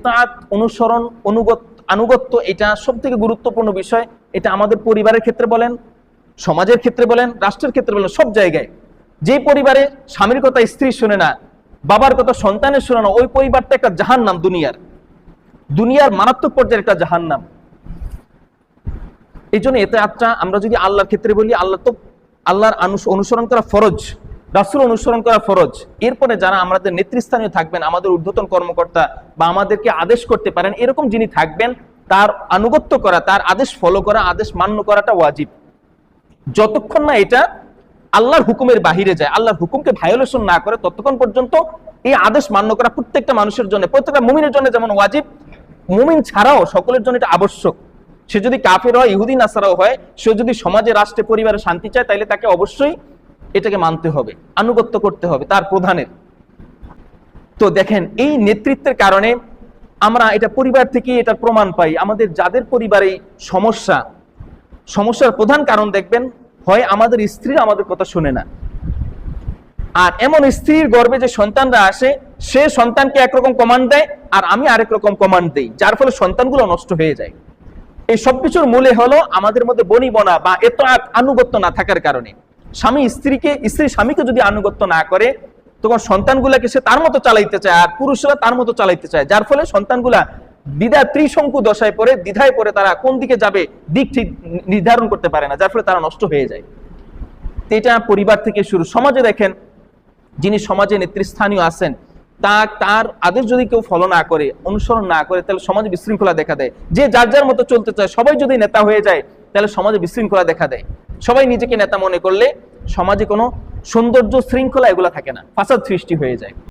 এতাত অনুসরণ, অনুগত, আনুগত্য, এটা সব থেকে গুরুত্বপূর্ণ বিষয়। এটা আমাদের পরিবারের ক্ষেত্রে বলেন, সমাজের ক্ষেত্রে বলেন, রাষ্ট্রের ক্ষেত্রে বলেন, সব জায়গায়। যে পরিবারে স্বামীর কথা স্ত্রী শুনে না, বাবার কথা সন্তানের শুনে না, ওই পরিবারটা একটা জাহান নাম দুনিয়ার। দুনিয়ার মারাত্মক পর্যায়ের একটা জাহান নাম এই জন্য এতে আত্মা, আমরা যদি আল্লাহর ক্ষেত্রে বলি, আল্লাহ তো, আল্লাহর অনুসরণ করা ফরজ। রাসুল অনুসরণ করা ফরজ। এরপরে যারা আমাদের নেতৃস্থানীয় থাকবেন, আমাদের ঊর্ধ্বতন কর্মকর্তা বা আমাদেরকে আদেশ করতে পারেন, এরকম যিনি থাকবেন, তার আনুগত্য করা, তার আদেশ ফলো করা, আদেশ মান্য করাটা ওয়াজিব। যতক্ষণ না এটা আল্লাহর হুকুমের বাহিরে যায়, আল্লাহর হুকুমকে ভায়োলেশন না করে, ততক্ষণ পর্যন্ত এই আদেশ মান্য করা প্রত্যেকটা মানুষের জন্য, প্রত্যেকটা মুমিনের জন্য যেমন ওয়াজিব, মুমিন ছাড়াও সকলের জন্য এটা আবশ্যক। সে যদি কাফের হয় ইহুদিন আসারাও হয়, সে যদি সমাজে, রাষ্ট্রে, পরিবারে শান্তি চায় তাহলে তাকে অবশ্যই এটাকে মানতে হবে, আনুগত্য করতে হবে তার প্রধানের। তো দেখেন, এই নেতৃত্বের কারণে আমরা এটা পরিবার থেকে এটার প্রমাণ পাই। আমাদের যাদের পরিবারে সমস্যা, সমস্যার প্রধান কারণ দেখবেন, হয় আমাদের স্ত্রী আমাদের কথা শুনে না। আর এমন স্ত্রীর গর্ভে যে সন্তানরা আসে, সে সন্তানকে একরকম কমান্ড দেয় আর আমি আরেক রকম কমান্ড দেই, যার ফলে সন্তানগুলো নষ্ট হয়ে যায়। এই সবকিছুর মূলে হলো আমাদের মধ্যে বনিবনা বা এত আনুগত্য না থাকার কারণে। স্বামী স্ত্রীকে, স্ত্রী স্বামীকে যদি আনুগত্য না করে, তখন সন্তানগুলাকে সে তার মতো চালাইতে চায় আর পুরুষরা তার মতো চালাইতে চায়। যার ফলে সন্তানগুলা দ্বিধা, ত্রিশঙ্কু দশায় পড়ে, দ্বিধায় পড়ে তারা কোন দিকে যাবে দিক ঠিক নির্ধারণ করতে পারে না, যার ফলে তারা নষ্ট হয়ে যায়। এটা পরিবার থেকে শুরু। সমাজে দেখেন, যিনি সমাজে নেতৃস্থানীয় আছেন, তা, তার আদেশ যদি কেউ ফলো না করে, অনুসরণ না করে, তাহলে সমাজে বিশৃঙ্খলা দেখা দেয়। যে যার যার মতো চলতে চায়, সবাই যদি নেতা হয়ে যায়, তাহলে সমাজে বিশৃঙ্খলা দেখা দেয়। সবাই নিজেকে নেতা মনে করলে সমাজে কোনো সৌন্দর্য শৃঙ্খলা এগুলা থাকে না। ফাসাদ সৃষ্টি হয়ে যায়।